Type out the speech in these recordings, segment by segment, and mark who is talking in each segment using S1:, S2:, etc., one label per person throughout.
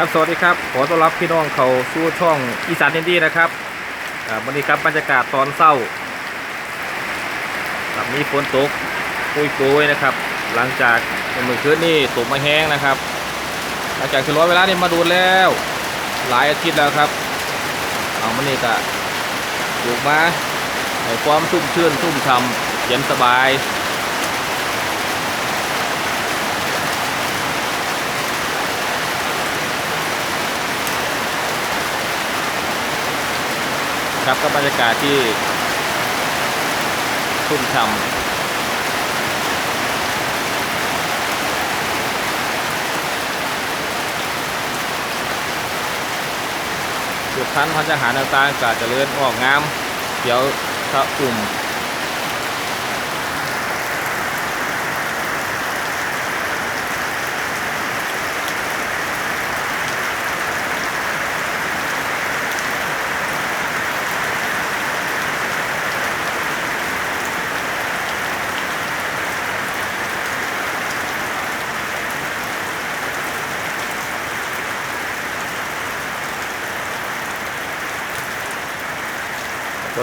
S1: ครับสวัสดีครับ ขอต้อนรับพี่น้องเขาสู่ช่องอีสานอินดี้นะครับวันนี้ครับบรรยากาศตอนเศร้าครับมีฝนตกปุยปุยๆนะครับ หลังจากเมื่อคืนนี่ตกมาแห้งนะครับ หลังจากที่ร้อยเวลานี่มาดูแล้ว หลายอาทิตย์แล้วครับ เอามันนี่ก็ปลูกมาให้ความชุ่มชื่นชุ่มฉ่ำเย็นสบาย ครับก็บรรยากาศที่ชุ่มฉ่ำจุดทันพันธุ์อาหารต่างๆก็จะเลื่อนออกงามเดี๋ยวสะอุ่ม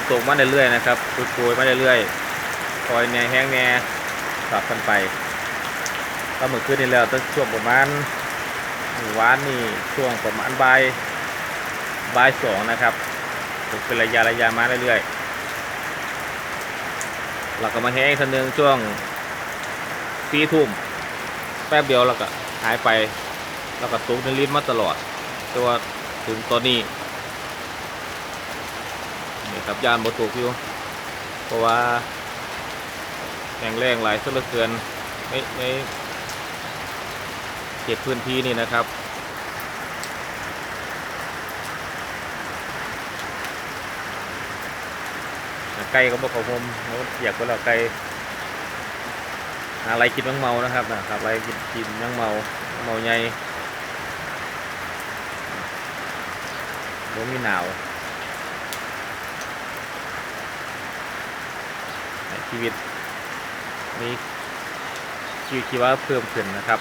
S1: นตกมาเรื่อยๆนะครับโปรยๆมาเรื่อยๆคอยแน่แห้งแน่สับกันไปก็เมื่อคืนนี้แล้วตั้งช่วงประมาณหวานนี่ช่วงประมาณบ่ายบ่ายสองนะครับตกเป็นระยะระยะมาเรื่อยๆเราก็มาแห้งอีกทีนึงช่วงสี่ทุ่มแป๊บเดียวแล้วก็หายไปแล้วก็ตกในลิ้นมาตลอดแต่ว่าถึงตอนนี้ นี่ครับยานบตกอยู่ เพราะว่าแรงแรงหลายซะเหลือเกินในในเขตพื้นที่นี่นะครับไก่ก็บอกเขาผมเขาอยากไปแล้วไก่หาอะไรกินมังเมานะครับนะครับอะไรกินกินมังเมาเมาใหญ่บ่มีหนาว ชีวิตนี้ชีวิตคิดว่าเพิ่มขึ้นนะครับ